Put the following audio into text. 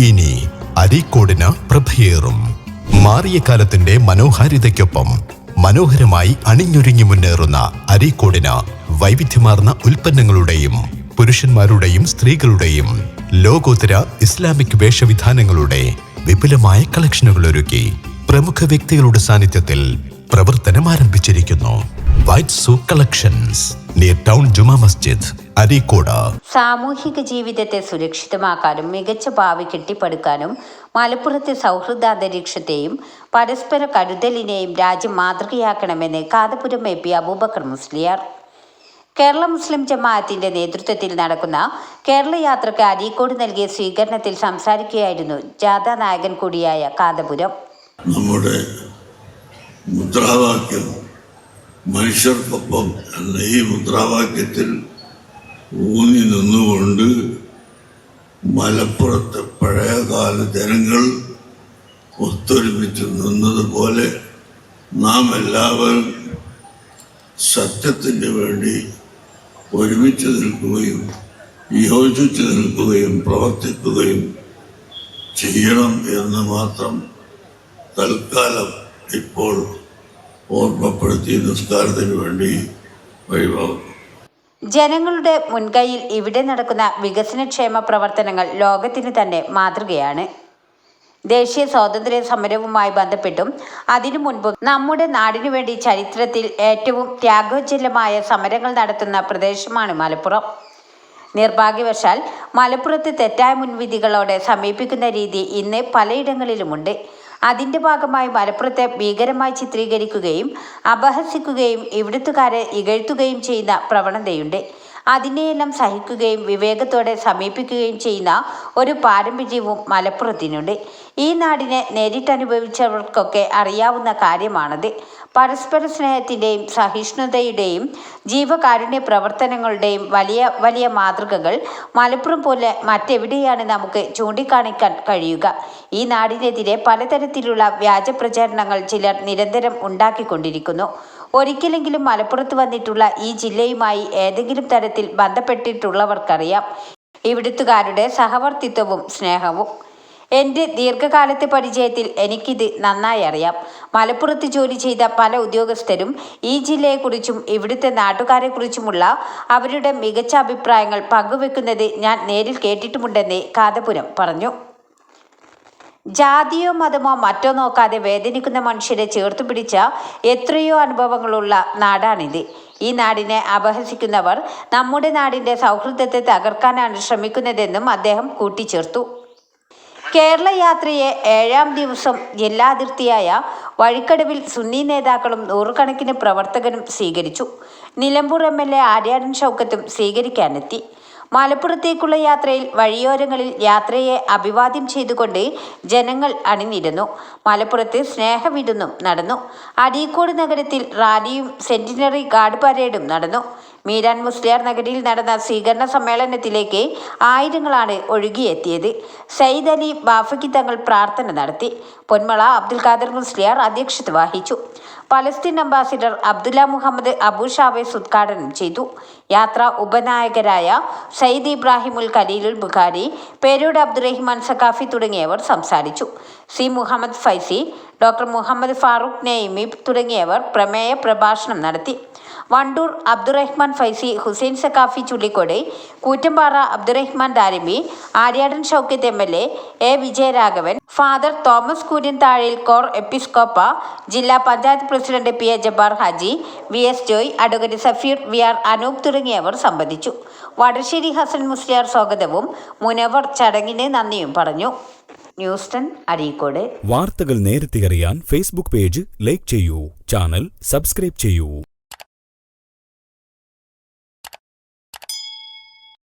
ഇനി അരീക്കോടിന് പ്രഭയേറും. മാറിയ കാലത്തിന്റെ മനോഹാരിതയ്ക്കൊപ്പം മനോഹരമായി അണിഞ്ഞൊരുങ്ങി മുന്നേറുന്ന അരീക്കോടിന് വൈവിധ്യമാർന്ന ഉൽപ്പന്നങ്ങളുടെയും പുരുഷന്മാരുടെയും സ്ത്രീകളുടെയും ലോകോത്തര ഇസ്ലാമിക് വേഷവിധാനങ്ങളുടെ വിപുലമായ കളക്ഷനുകൾ ഒരുക്കി പ്രമുഖ വ്യക്തികളുടെ സാന്നിധ്യത്തിൽ പ്രവർത്തനം ആരംഭിച്ചിരിക്കുന്നു white zoo collections. Near town Juma Masjid Areekode സാമൂഹിക ജീവിതത്തെ സുരക്ഷിതമാക്കാനും മികച്ച ഭാവി കെട്ടിപ്പടുക്കാനും മലപ്പുറത്തെ സൗഹൃദ അന്തരീക്ഷത്തെയും പരസ്പര കരുതലിനെയും രാജ്യം മാതൃകയാക്കണമെന്ന് കാതപുരം എ പി അബൂബക്കർ മുസ്ലിയാർ. കേരള മുസ്ലിം ജമാഅത്തിന്റെ നേതൃത്വത്തിൽ നടക്കുന്ന കേരള യാത്രയ്ക്ക് അരീക്കോട് നൽകിയ സ്വീകരണത്തിൽ സംസാരിക്കുകയായിരുന്നു ജാഥ നായകൻ കൂടിയായ കാതപുരം. നമ്മുടെ മുദ്രാവാക്യം മനുഷ്യർക്കൊപ്പം എന്ന ഈ മുദ്രാവാക്യത്തിൽ ഊന്നി നിന്നുകൊണ്ട് മലപ്പുറത്തെ പഴയകാല ജനങ്ങൾ ഒത്തൊരുമിച്ച് നിന്നതുപോലെ നാം എല്ലാവരും സത്യത്തിന് വേണ്ടി ഒരുമിച്ച് നിൽക്കുകയും യോജിച്ച് നിൽക്കുകയും പ്രവർത്തിക്കുകയും ചെയ്യണം എന്ന് മാത്രം തൽക്കാലം ഇപ്പോൾ ഓർമ്മപ്പെടുത്തി നിസ്കാരത്തിന് വേണ്ടി വഴിമാറും ജനങ്ങളുടെ മുൻകൈയിൽ ഇവിടെ നടക്കുന്ന വികസനക്ഷേമ പ്രവർത്തനങ്ങൾ ലോകത്തിന് തന്നെ മാതൃകയാണ്. ദേശീയ സ്വാതന്ത്ര്യ സമരവുമായി ബന്ധപ്പെട്ടും അതിനു മുൻപ് നമ്മുടെ നാടിനു വേണ്ടി ചരിത്രത്തിൽ ഏറ്റവും ത്യാഗോജ്വലമായ സമരങ്ങൾ നടത്തുന്ന പ്രദേശമാണ് മലപ്പുറം. നിർഭാഗ്യവശാൽ മലപ്പുറത്ത് തെറ്റായ മുൻവിധികളോടെ സമീപിക്കുന്ന രീതി ഇന്ന് പലയിടങ്ങളിലുമുണ്ട്. അതിന്റെ ഭാഗമായി മലപ്പുറത്തെ ഭീകരമായി ചിത്രീകരിക്കുകയും അപഹസിക്കുകയും ഇവിടുത്തുകാരെ ഇകഴ്ത്തുകയും ചെയ്യുന്ന പ്രവണതയുണ്ട്. അതിനെയെല്ലാം സഹിക്കുകയും വിവേകത്തോടെ സമീപിക്കുകയും ചെയ്യുന്ന ഒരു പാരമ്പര്യവും മലപ്പുറത്തിനുണ്ട്. ഈ നാടിനെ നേരിട്ടനുഭവിച്ചവർക്കൊക്കെ അറിയാവുന്ന കാര്യമാണത്. പരസ്പര സ്നേഹത്തിന്റെയും സഹിഷ്ണുതയുടെയും ജീവകാരുണ്യ പ്രവർത്തനങ്ങളുടെയും വലിയ വലിയ മാതൃകകൾ മലപ്പുറം പോലെ മറ്റെവിടെയാണ് നമുക്ക് ചൂണ്ടിക്കാണിക്കാൻ കഴിയുക? ഈ നാടിനെതിരെ പലതരത്തിലുള്ള വ്യാജ പ്രചാരണങ്ങൾ ചിലർ നിരന്തരം ഉണ്ടാക്കിക്കൊണ്ടിരിക്കുന്നു. ഒരിക്കലെങ്കിലും മലപ്പുറത്ത് വന്നിട്ടുള്ള ഈ ജില്ലയുമായി ഏതെങ്കിലും തരത്തിൽ ബന്ധപ്പെട്ടിട്ടുള്ളവർക്കറിയാം. ഇവിടുത്തുകാരുടെ സഹവർത്തിത്വവും സ്നേഹവും. എന്റെ ദീർഘകാലത്തെ പരിചയത്തിൽ എനിക്കിത് നന്നായി അറിയാം. മലപ്പുറത്ത് ജോലി ചെയ്ത പല ഉദ്യോഗസ്ഥരും ഈ ജില്ലയെക്കുറിച്ചും ഇവിടുത്തെ നാട്ടുകാരെക്കുറിച്ചുമുള്ള അവരുടെ മികച്ച അഭിപ്രായങ്ങൾ പങ്കുവെക്കുന്നത് ഞാൻ നേരിൽ കേട്ടിട്ടുമുണ്ടെന്ന് കാതപുരം പറഞ്ഞു. ജാതിയോ മതമോ മറ്റോ നോക്കാതെ വേദനിക്കുന്ന മനുഷ്യരെ ചേർത്ത് പിടിച്ച എത്രയോ അനുഭവങ്ങളുള്ള നാടാണിത്. ഈ നാടിനെ അപഹസിക്കുന്നവർ നമ്മുടെ നാടിന്റെ സൗഹൃദത്തെ തകർക്കാനാണ് ശ്രമിക്കുന്നതെന്നും അദ്ദേഹം കൂട്ടിച്ചേർത്തു. കേരള യാത്രയെ ഏഴാം ദിവസം ജില്ലാ അതിർത്തിയായ വഴിക്കടവിൽ സുന്നി നേതാക്കളും നൂറുകണക്കിന് പ്രവർത്തകരും സ്വീകരിച്ചു. Nilambur M L A Aryadan ഷൗക്കത്തും സ്വീകരിക്കാനെത്തി. മലപ്പുറത്തേക്കുള്ള യാത്രയിൽ വഴിയോരങ്ങളിൽ യാത്രയെ അഭിവാദ്യം ചെയ്തുകൊണ്ട് ജനങ്ങൾ അണിനിരുന്നു. മലപ്പുറത്ത് സ്നേഹവിരുന്നും നടന്നു. അരീക്കോട് നഗരത്തിൽ റാലിയും സെന്റിനറി ഗാർഡ് പരേഡും നടന്നു. മീരാൻ മുസ്ലിയാർ നഗരിയിൽ നടന്ന സ്വീകരണ സമ്മേളനത്തിലേക്ക് ആയിരങ്ങളാണ് ഒഴുകിയെത്തിയത്. സയ്യിദ് അലി ബാഫക്കി തങ്ങൾ പ്രാർത്ഥന നടത്തി. പൊന്മള അബ്ദുൽ ഖാദർ മുസ്ലിയാർ അധ്യക്ഷത വഹിച്ചു. Palestine ambassador Abdullah Muhammad Abu Shawesh ഉദ്ഘാടനം ചെയ്തു. യാത്ര ഉപനായകരായ സയ്യിദ് ഇബ്രാഹിമുൽ ഖലീലുൽ ബുഖാരി പേരൂട് അബ്ദുറഹിമാൻ സഖാഫി തുടങ്ങിയവർ സംസാരിച്ചു. സി മുഹമ്മദ് ഫൈസി ഡോക്ടർ മുഹമ്മദ് ഫാറൂഖ് നെയ്മി തുടങ്ങിയവർ പ്രമേയ പ്രഭാഷണം നടത്തി. Wandoor Abdurahman Faizy Hussain Sakhafi Chullikode Koottampara Abdurahman Darimi Aryadan Shoukath M L A Vijayaraghavan father Thomas Kurian Thazhil core എപ്പിസ്കോപ്പ ജില്ലാ panchayat president P A Jabbar Haji V S Joy advocate Safeer V R Anoop തുടങ്ങിയവർ സംബന്ധിച്ചു. വടശ്ശേരി ഹസൻ മുസ്ലിയാർ സ്വാഗതവും മുനവർ ചടങ്ങിന് നന്ദിയും പറഞ്ഞു. News ten Areekode. വാർത്തകൾ നേരത്തെ അറിയാൻ ഫേസ്ബുക്ക് പേജ് ലൈക്ക് ചെയ്യൂ ചാനൽ സബ്സ്ക്രൈബ് ചെയ്യൂ.